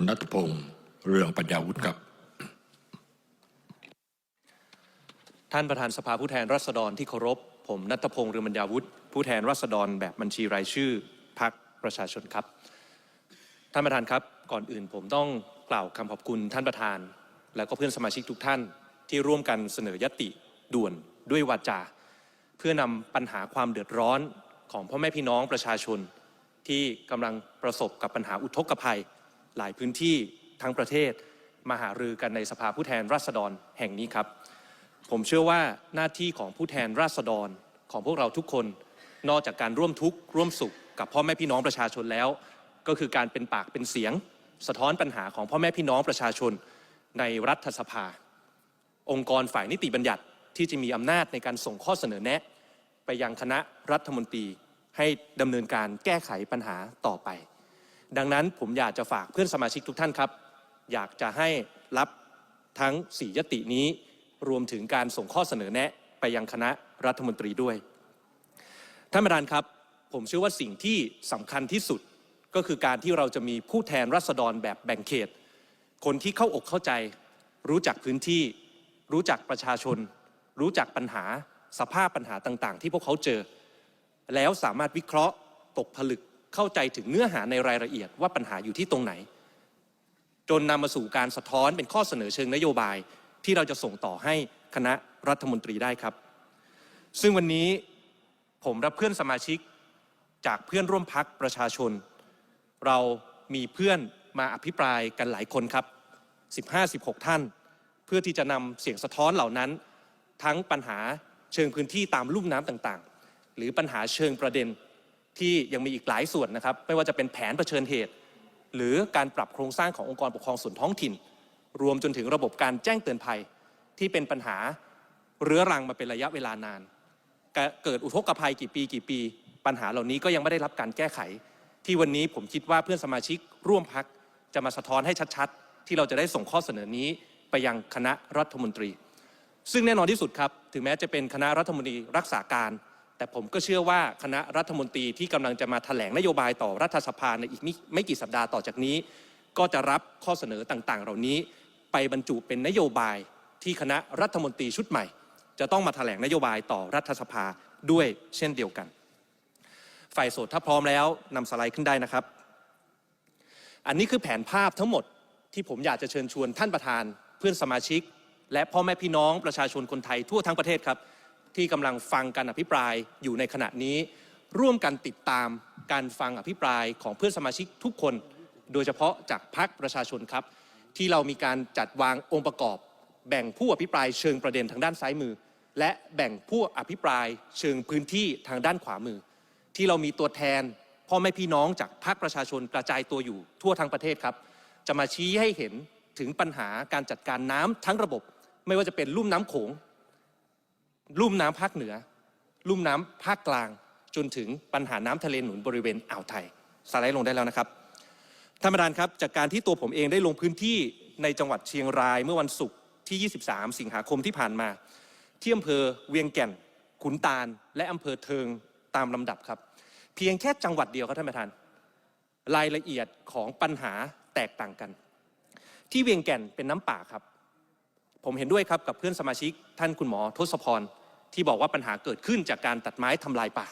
คุณนัทพงศ์เรืองปัญญาวุฒิครับ ท่านประธานสภาผู้แทนราษฎรที่เคารพ ผมนัทพงศ์เรืองบรรยาวุฒิผู้แทนราษฎรแบบบัญชีรายชื่อพรรคประชาชนครับ ท่านประธานครับ ก่อนอื่นผมต้องกล่าวคำขอบคุณท่านประธาน และก็เพื่อนสมาชิกทุกท่านที่ร่วมกันเสนอยติด่วนด้วยวาจา เพื่อนำปัญหาความเดือดร้อนของพ่อแม่พี่น้องประชาชนที่กำลังประสบกับปัญหาอุทกภัย หลายพื้นที่ทั้งประเทศมาหารือกันในสภาผู้แทนราษฎรแห่งนี้ครับ ผมเชื่อว่าหน้าที่ของผู้แทนราษฎรของพวกเราทุกคน นอกจากการร่วมทุกข์ร่วมสุข กับพ่อแม่พี่น้องประชาชนแล้ว ก็คือการเป็นปากเป็นเสียง สะท้อนปัญหาของพ่อแม่พี่น้องประชาชนในรัฐสภา องค์กรฝ่ายนิติบัญญัติที่จะมีอำนาจในการส่งข้อเสนอแนะ ไปยังคณะรัฐมนตรีให้ดำเนินการแก้ไขปัญหาต่อไป ดังนั้นผมอยากจะฝากเพื่อนสมาชิกทุกท่านครับ อยากจะให้รับทั้งสี่ยตินี้ รวมถึงการส่งข้อเสนอแนะไปยังคณะรัฐมนตรีด้วย ท่านประธานครับ ผมเชื่อว่าสิ่งที่สำคัญที่สุดก็คือการที่เราจะมีผู้แทนรัษฎรแบบแบ่งเขต คนที่เข้าอกเข้าใจ รู้จักพื้นที่ รู้จักประชาชน รู้จักปัญหาสภาพปัญหาต่าง ๆ ที่พวกเขาเจอ แล้วสามารถวิเคราะห์ตกผลึก เข้าใจถึงเนื้อหาในรายละเอียดว่าปัญหาอยู่ที่ตรงไหน จนนำมาสู่การสะท้อนเป็นข้อเสนอเชิงนโยบาย ที่เราจะส่งต่อให้คณะรัฐมนตรีได้ครับ ซึ่งวันนี้ผมรับเพื่อนสมาชิกจากเพื่อนร่วมพักประชาชน เรามีเพื่อนมาอภิปรายกันหลายคนครับ 15-16 ท่าน เพื่อที่จะนำเสียงสะท้อนเหล่านั้น ทั้งปัญหาเชิงพื้นที่ตามลุ่มน้ำต่างๆ หรือปัญหาเชิงประเด็น ที่ยังมีอีกหลายส่วนนะครับ ไม่ว่าจะเป็นแผนเผชิญเหตุ หรือการปรับโครงสร้างขององค์กรปกครองส่วนท้องถิ่น รวมจนถึงระบบการแจ้งเตือนภัย ที่เป็นปัญหาเรื้อรังมาเป็นระยะเวลานาน เกิดอุทกภัยกี่ปีกี่ปี ปัญหาเหล่านี้ก็ยังไม่ได้รับการแก้ไข ที่วันนี้ผมคิดว่าเพื่อนสมาชิกร่วมพักจะมาสะท้อนให้ชัดๆ ที่เราจะได้ส่งข้อเสนอนี้ไปยังคณะรัฐมนตรี ซึ่งแน่นอนที่สุดครับ ถึงแม้จะเป็นคณะรัฐมนตรีรักษาการ แต่ผมก็เชื่อว่าคณะรัฐมนตรีที่กำลังจะมาแถลงนโยบายต่อรัฐสภาในอีกไม่ไมกี่สัปดาห์ต่อจากนี้ ก็จะรับข้อเสนอต่างๆ เหล่านี้ไปบรรจุเป็นนโยบายที่คณะรัฐมนตรีชุดใหม่ จะต้องมาแถลงนโยบายต่อรัฐสภาด้วยเช่นเดียวกัน ฝ่ายโสดถ้าพร้อมแล้วนำสไลด์ขึ้นได้นะครับ อันนี้คือแผนภาพทั้งหมดที่ผมอยากจะเชิญชวนท่านประธานเพื่อนสมาชิก และพ่อแม่พี่น้องประชาชนคนไทยทั่วทั้งประเทศครับ ที่กำลังฟังการอภิปรายอยู่ในขณะนี้ ร่วมกันติดตามการฟังอภิปรายของเพื่อนสมาชิกทุกคน โดยเฉพาะจากพรรคประชาชนครับ ที่เรามีการจัดวางองค์ประกอบ แบ่งผู้อภิปรายเชิงประเด็นทางด้านซ้ายมือ และแบ่งผู้อภิปรายเชิงพื้นที่ทางด้านขวามือ ที่เรามีตัวแทนพ่อแม่พี่น้องจากภาคประชาชนกระจายตัวอยู่ทั่วทั้งประเทศครับ จะมาชี้ให้เห็นถึงปัญหาการจัดการน้ำทั้งระบบ ไม่ว่าจะเป็นลุ่มน้ำโขง ลุ่มน้ำภาคเหนือ ลุ่มน้ำภาคกลาง จนถึงปัญหาน้ำทะเลหนุนบริเวณอ่าวไทยสไลด์ลงได้แล้วนะครับท่านประธานครับจากการที่ตัวผมเองได้ลงพื้นที่ในจังหวัดเชียงรายเมื่อวันศุกร์ที่ 23 สิงหาคมที่ผ่านมาที่อำเภอเวียงแก่น ขุนตาล และอำเภอเทิงตามลำดับครับ เพียงแค่จังหวัดเดียวครับท่านประธาน รายละเอียดของปัญหาแตกต่างกัน ที่เวียงแก่นเป็นน้ำป่าครับ ผมเห็นด้วยครับกับเพื่อนสมาชิกท่านคุณหมอทศพร ที่บอกว่าปัญหาเกิดขึ้นจากการตัดไม้ทำลายป่า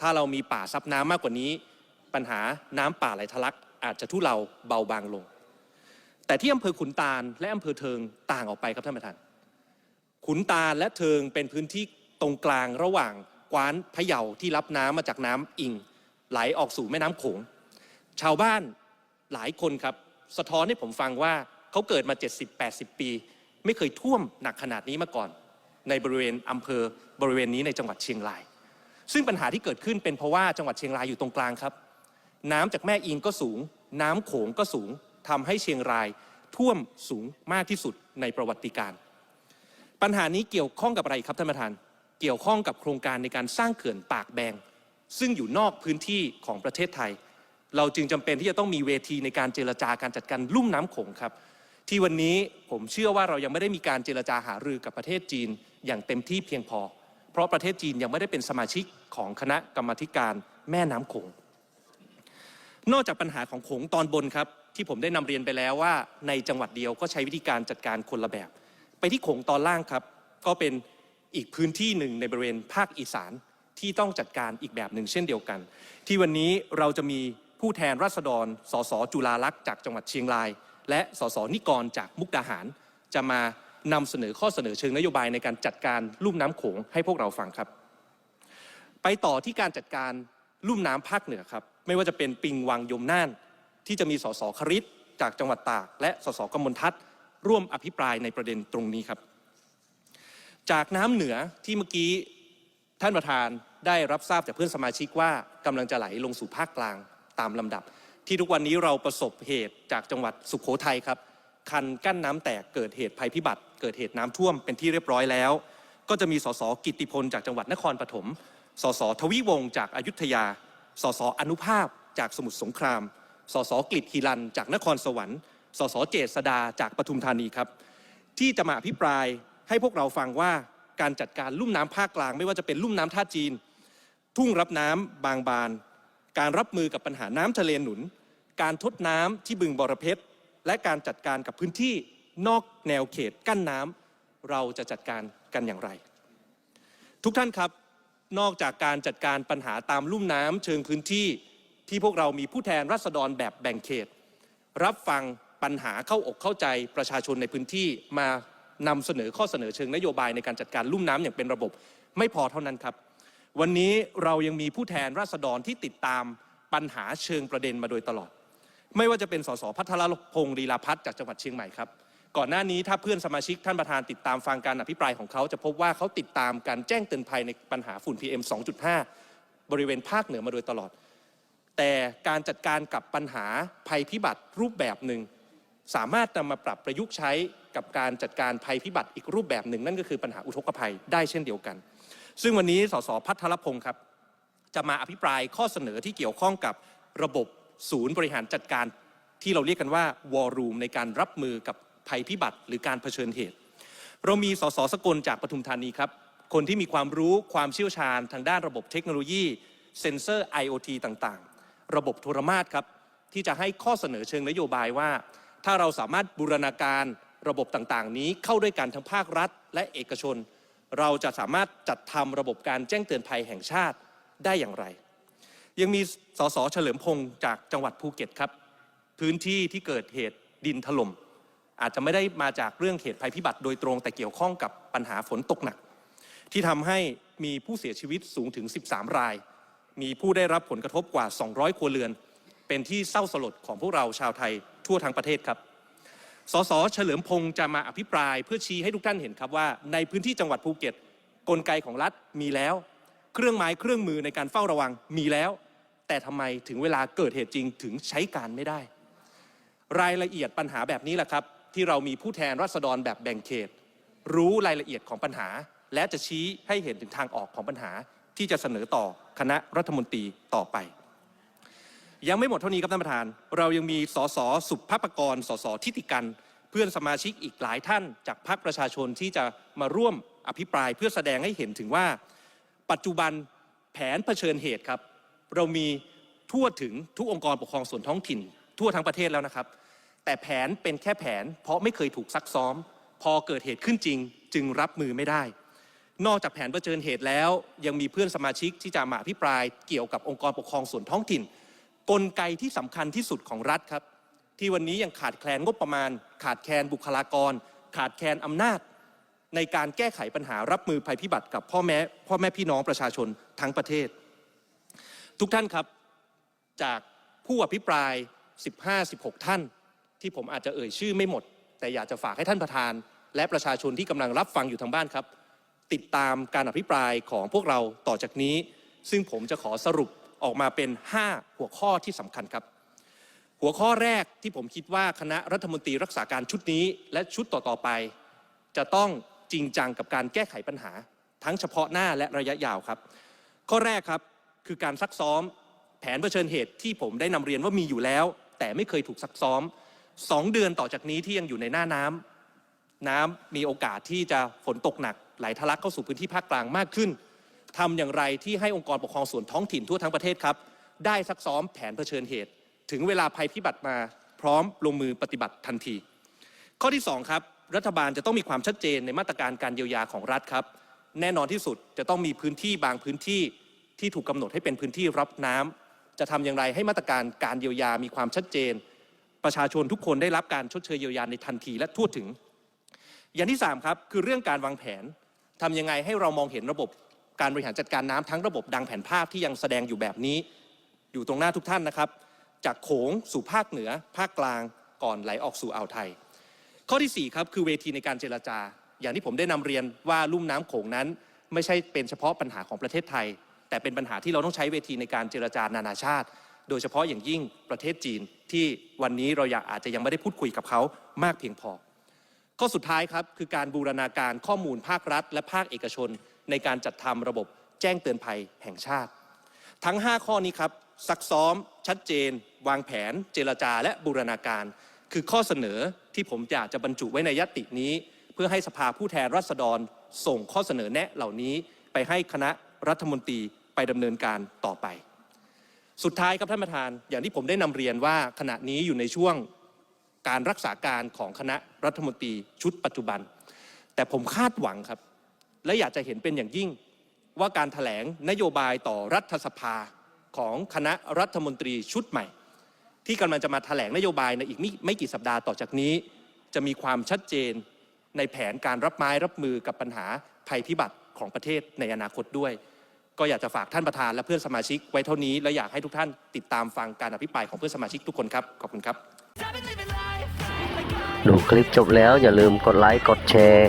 ถ้าเรามีป่าซับน้ำมากกว่านี้ ปัญหาน้ำป่าไหลทะลัก อาจจะทุเลาเบาบางลง แต่ที่อำเภอขุนตาลและอำเภอเทิงต่างออกไปครับท่านประธาน ขุนตาลและเทิงเป็นพื้นที่ตรงกลางระหว่างกวานพะเยาที่รับน้ำมาจากน้ำอิง ไหลออกสู่แม่น้ำโขง ชาวบ้านหลายคนครับ สะท้อนให้ผมฟังว่าเขาเกิดมา 70-80 ปี ไม่เคยท่วมหนักขนาดนี้มาก่อน ในบริเวณอำเภอบริเวณนี้ในจังหวัดเชียงราย ซึ่งปัญหาที่เกิดขึ้นเป็นเพราะว่าจังหวัดเชียงรายอยู่ตรงกลางครับ น้ำจากแม่อิงก็สูง น้ำโขงก็สูงทำให้เชียงรายท่วมสูงมากที่สุดในประวัติการ ปัญหานี้เกี่ยวข้องกับอะไรครับท่านประธาน เกี่ยวข้องกับโครงการในการสร้างเขื่อนปากแบง ซึ่งอยู่นอกพื้นที่ของประเทศไทย เราจึงจำเป็นที่จะต้องมีเวทีในการเจรจาการจัดการลุ่มน้ำโขงครับ ที่วันนี้ผมเชื่อว่าเรายังไม่ได้มีการเจรจาหารือกับประเทศจีนอย่างเต็มที่เพียงพอ เพราะประเทศจีนยังไม่ได้เป็นสมาชิกของคณะกรรมธิการแม่น้ำโขงนอกจากปัญหาของโขงตอนบนครับ ที่ผมได้นำเรียนไปแล้วว่า ในจังหวัดเดียวก็ใช้วิธีการจัดการคนละแบบ ไปที่โขงตอนล่างครับ ก็เป็นอีกพื้นที่หนึ่งในบริเวณภาคอีสานที่ต้องจัดการอีกแบบหนึ่งเช่นเดียวกัน ที่วันนี้เราจะมีผู้แทนราษฎรสสจุฬาลักษณ์จากจังหวัดเชียงราย และสสนิกรจากมุกดาหาร จะมานำเสนอข้อเสนอเชิงนโยบายในการจัดการลุ่มน้ำโขงให้พวกเราฟังครับ ไปต่อที่การจัดการลุ่มน้ำภาคเหนือครับ ไม่ว่าจะเป็นปิงวังยมน่าน ที่จะมีสสคริตจากจังหวัดตาก และสสกมลทัศน์ร่วมอภิปรายในประเด็นตรงนี้ครับ จากน้ำเหนือที่เมื่อกี้ท่านประธานได้รับทราบจากเพื่อนสมาชิกว่ากำลังจะไหลลงสู่ภาคกลางตามลำดับ ที่ทุกวันนี้เราประสบเหตุจากจังหวัดสุขโขทัยครับ คันกั้นน้ำแตกเกิดเหตุภัยพิบัติ เกิดเหตุน้ำท่วมเป็นที่เรียบร้อยแล้ว ก็จะมีสสกิติพลจากจังหวัดนครปฐมสสทวีวงศ์จากอายุทยา สสอนุภาพจากสมุทรสงคราม สสกฤษฮิรันจากนครสวรรค์ สสเจษดาจากปทุมธานีครับ ที่จะมาอภิปรายให้พวกเราฟังว่าการจัดการลุ่มน้ำภาคกลาง ไม่ว่าจะเป็นลุ่มน้ำท่าจีน ทุ่งรับน้ำบางบาน การรับมือกับปัญหาน้ำทะเลหนุน การทดน้ำที่บึงบรเพชรและการจัดการกับพื้นที่นอกแนวเขตกั้นน้ำเราจะจัดการกันอย่างไร ทุกท่านครับนอกจากการจัดการปัญหาตามลุ่มน้ำเชิงพื้นที่ที่พวกเรามีผู้แทนรัษฎรแบบแบ่งเขต รับฟังปัญหาเข้าอกเข้าใจประชาชนในพื้นที่มานำเสนอข้อเสนอเชิงนโยบายในการจัดการลุ่มน้ำอย่างเป็นระบบ ไม่พอเท่านั้นครับ วันนี้เรายังมีผู้แทนราษฎรที่ติดตามปัญหาเชิงประเด็นมาโดยตลอด ไม่ว่าจะเป็นสสพัทรพงศ์ลีลาพัฒน์จากจังหวัดเชียงใหม่ครับ ก่อนหน้านี้ถ้าเพื่อนสมาชิกท่านประธานติดตามฟังการอภิปรายของเขาจะพบว่าเขาติดตามการแจ้งเตือนภัยในปัญหาฝุ่น PM 2.5 บริเวณภาคเหนือมาโดยตลอด แต่การจัดการกับปัญหาภัยพิบัติรูปแบบหนึ่งสามารถนำมาปรับประยุกต์ใช้กับการจัดการภัยพิบัติอีกรูปแบบหนึ่งนั่นก็คือปัญหาอุทกภัยได้เช่นเดียวกัน ซึ่งวันนี้สสพัทรพงศ์ครับ จะมาอภิปรายข้อเสนอที่เกี่ยวข้องกับระบบศูนย์บริหารจัดการที่เราเรียกกันว่าวอรูมในการรับมือกับภัยพิบัติ หรือการเผชิญเหตุ เรามีสสสกลจากปทุมธานีครับ คนที่มีความรู้ความเชี่ยวชาญทางด้านระบบเทคโนโลยีเซ็นเซอร์ IoT ต่างๆ ระบบโทรมาตครับที่จะให้ข้อเสนอเชิงนโยบายว่า ถ้าเราสามารถบูรณาการระบบต่างๆ นี้เข้าด้วยกันทั้งภาครัฐ และเอกชน เราจะสามารถจัดทำระบบการแจ้งเตือนภัยแห่งชาติได้อย่างไร ยังมีสสเฉลิมพงศ์จากจังหวัดภูเก็ตครับ พื้นที่ที่เกิดเหตุดินถล่มอาจจะไม่ได้มาจากเรื่องเหตุภัยพิบัติโดยตรง แต่เกี่ยวข้องกับปัญหาฝนตกหนัก ที่ทำให้มีผู้เสียชีวิตสูงถึง 13 ราย มีผู้ได้รับผลกระทบกว่า 200 ครัวเรือน เป็นที่เศร้าสลดของพวกเราชาวไทยทั่วทั้งประเทศครับ สสเฉลิมพงศ์จะมาอภิปรายเพื่อชี้ให้ทุกท่านเห็นครับว่า ในพื้นที่จังหวัดภูเก็ต กลไกของรัฐมีแล้ว เครื่องไม้เครื่องมือในการเฝ้าระวังมีแล้ว แต่ทำไมถึงเวลาเกิดเหตุจริงถึงใช้การไม่ได้ รายละเอียดปัญหาแบบนี้แหละครับ ที่เรามีผู้แทนรัษฎรแบบแบ่งเขต รู้รายละเอียดของปัญหา และจะชี้ให้เห็นถึงทางออกของปัญหาที่จะเสนอต่อคณะรัฐมนตรีต่อไป ยังไม่หมดเท่านี้ครับท่านประธาน เรายังมีสสสุภาพกรสสทิติกันเพื่อนสมาชิกอีกหลายท่าน จากพรรคประชาชนที่จะมาร่วมอภิปรายเพื่อแสดงให้เห็นถึงว่า ปัจจุบันแผนเผชิญเหตุครับ เรามีทั่วถึงทุกองค์กรปกครองส่วนท้องถิ่น ทั่วทั้งประเทศแล้วนะครับ แต่แผนเป็นแค่แผน เพราะไม่เคยถูกซักซ้อม พอเกิดเหตุขึ้นจริง จึงรับมือไม่ได้ นอกจากแผนเผชิญเหตุแล้ว ยังมีเพื่อนสมาชิกที่จะมาอภิปรายเกี่ยวกับองค์กรปกครองส่วนท้องถิ่น กลไกที่สำคัญที่สุดของรัฐครับ ที่วันนี้ยังขาดแคลนงบประมาณ ขาดแคลนบุคลากร ขาดแคลนอำนาจ ในการแก้ไขปัญหารับมือภัยพิบัติกับพ่อแม่พ่อแม่พี่น้องประชาชนทั้งประเทศ ทุกท่านครับจากผู้อภิปราย 15-16 ท่าน ที่ผมอาจจะเอ่ยชื่อไม่หมด แต่อยากจะฝากให้ท่านประธาน และประชาชนที่กำลังรับฟังอยู่ทางบ้านครับ ติดตามการอภิปรายของพวกเราต่อจากนี้ ซึ่งผมจะขอสรุป ออกมาเป็น 5 หัวข้อที่สำคัญครับ หัวข้อแรกที่ผมคิดว่าคณะรัฐมนตรีรักษาการชุดนี้ และชุดต่อ ๆ ไป จะต้องจริงจังกับการแก้ไขปัญหา ทั้งเฉพาะหน้าและระยะยาวครับ ข้อแรกครับคือการซักซ้อมแผนเผชิญเหตุที่ผมได้นำเรียนว่ามีอยู่แล้ว แต่ไม่เคยถูกซักซ้อม 2 เดือนต่อจากนี้ที่ยังอยู่ในหน้าน้ำน้ำมีโอกาสที่จะฝนตกหนักไหลทะลักเข้าสู่พื้นที่ภาคกลางมากขึ้น ทำอย่างไรที่ให้องค์กรปกครองส่วนท้องถิ่นทั่วทั้งประเทศครับ ได้ซักซ้อมแผนเผชิญเหตุ ถึงเวลาภัยพิบัติมาพร้อมลงมือปฏิบัติทันที ข้อที่ 2 ครับ รัฐบาลจะต้องมีความชัดเจนในมาตรการการเยียวยาของรัฐครับ แน่นอนที่สุดจะต้องมีพื้นที่บางพื้นที่ที่ถูกกำหนดให้เป็นพื้นที่รับน้ำจะทำอย่างไรให้มาตรการการเยียวยามีความชัดเจน ประชาชนทุกคนได้รับการชดเชยเยียวยาในทันทีและทั่วถึง อย่างที่3ครับคือเรื่องการวางแผนทำยังไงให้เรามองเห็นระบบ การบริหารจัดการน้ำทั้งระบบดังแผนภาพที่ยังแสดงอยู่แบบนี้ อยู่ตรงหน้าทุกท่านนะครับ จากโขงสู่ภาคเหนือ ภาคกลางก่อนไหลออกสู่อ่าวไทย ข้อที่ 4 ครับคือเวทีในการเจรจา อย่างที่ผมได้นำเรียนว่าลุ่มน้ำโขงนั้น ไม่ใช่เป็นเฉพาะปัญหาของประเทศไทย แต่เป็นปัญหาที่เราต้องใช้เวทีในการเจรจานานาชาติ โดยเฉพาะอย่างยิ่งประเทศจีนที่วันนี้เราอยากอาจจะยังไม่ได้พูดคุยกับเขามากเพียงพอข้อสุดท้ายครับคือการบูรณาการข้อมูลภาครัฐ และภาคเอกชน ในการจัดทำระบบแจ้งเตือนภัยแห่งชาติ ทั้ง 5 ข้อนี้ครับซักซ้อม ชัดเจน วางแผน เจรจา และบูรณาการ คือข้อเสนอที่ผมอยากจะบรรจุไว้ในยตินี้ เพื่อให้สภาผู้แทนราษฎร ส่งข้อเสนอแนะเหล่านี้ไปให้คณะรัฐมนตรีไปดำเนินการต่อไป สุดท้ายครับท่านประธาน อย่างที่ผมได้นำเรียนว่าขณะนี้อยู่ในช่วงการรักษาการของคณะรัฐมนตรีชุดปัจจุบัน แต่ผมคาดหวังครับ และอยากจะเห็นเป็นอย่างยิ่งว่าการถแถลงนโยบายต่อรัฐสภาของคณะรัฐมนตรีชุดใหม่ ที่กำลังจะมาถแถลงนโยบายในอีกไม่ไม่กี่สัปดาห์ต่อจากนี้ จะมีความชัดเจนในแผนการรับไม้รับมือกับปัญหาภัยพิบัติของประเทศในอนาคตด้วย ก็อยากจะฝากท่านประธานและเพื่อนสมาชิกไว้เท่านี้ และอยากให้ทุกท่านติดตามฟังการอภิปรายของเพื่อนสมาชิกทุกคนครับขอบคุณครับ ดูคลิปจบแล้วอย่าลืมกดไลค์กดแชร์